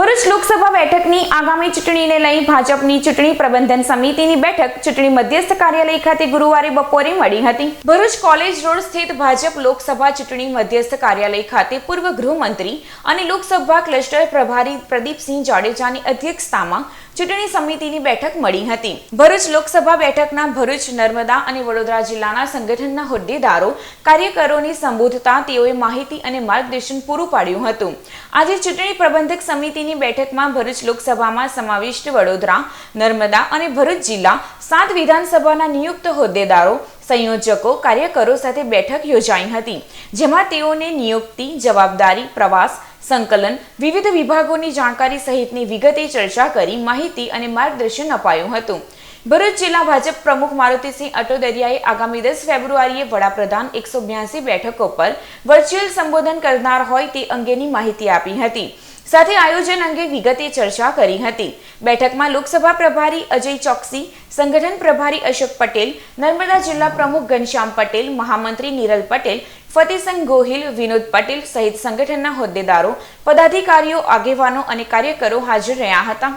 ભરૂચ લોકસભા બેઠકની આગામી ચૂંટણીને લઈ ભાજપની ચૂંટણી પ્રબંધન સમિતિની બેઠક ચૂંટણી મધ્યસ્થ કાર્યાલય ખાતે ગુરુવારે બપોરે મળી હતી. ભરૂચ કોલેજ રોડ સ્થિત ભાજપ લોકસભા ચૂંટણી મધ્યસ્થ કાર્યાલય ખાતે પૂર્વ ગૃહમંત્રી અને લોકસભા ક્લસ્ટર પ્રભારી પ્રદીપસિંહ જાડેજાની અધ્યક્ષતામાં ચૂંટણી સમિતિની બેઠક મળી હતી. ભરૂચ લોકસભા બેઠકના ભરૂચ, નર્મદા અને વડોદરા જિલ્લાના સંગઠનના હોદ્દેદારો, કાર્યકરોને સંબોધતા તેઓએ માહિતી અને માર્ગદર્શન પૂરું પાડ્યું હતું. આજે ચૂંટણી પ્રબંધક સમિતિની બેઠકમાં ભરૂચ લોકસભામાં સમાવિષ્ટ વડોદરા, નર્મદા અને ભરૂચ જિલ્લા સાત વિધાનસભાના નિયુક્ત હોદ્દેદારો, સંયોજકો, કાર્યકરો સાથે બેઠક યોજાઈ હતી, જેમાં તેઓને નિયુક્તિ, જવાબદારી, પ્રવાસ, સંકલન, વિવિધ વિભાગોની જાણકારી સહિતની વિગતે ચર્ચા કરી માહિતી અને માર્ગદર્શન અપાયું હતું. ભરૂચ જિલ્લા ભાજપ પ્રમુખ મારુતિસિંહ અટોદરિયાએ આગામી દસ ફેબ્રુઆરીએ વડાપ્રધાન એકસો બ્યાસી બેઠકો પર વર્ચ્યુઅલ સંબોધન કરનાર હોય તે અંગેની માહિતી આપી હતી. સાથે આયોજન અંગે વિગતે ચર્ચા કરી હતી. બેઠકમાં લોકસભા પ્રભારી અજય ચોકસી, સંગઠન પ્રભારી અશોક પટેલ, નર્મદા જિલ્લા પ્રમુખ ઘનશ્યામ પટેલ, મહામંત્રી નિરલ પટેલ ફતેહસંગ ગોહિલ, વિનોદ પટેલ સહિત સંગઠનના હોદ્દેદારો, પદાધિકારીઓ, આગેવાનો અને કાર્યકરો હાજર રહ્યા હતા.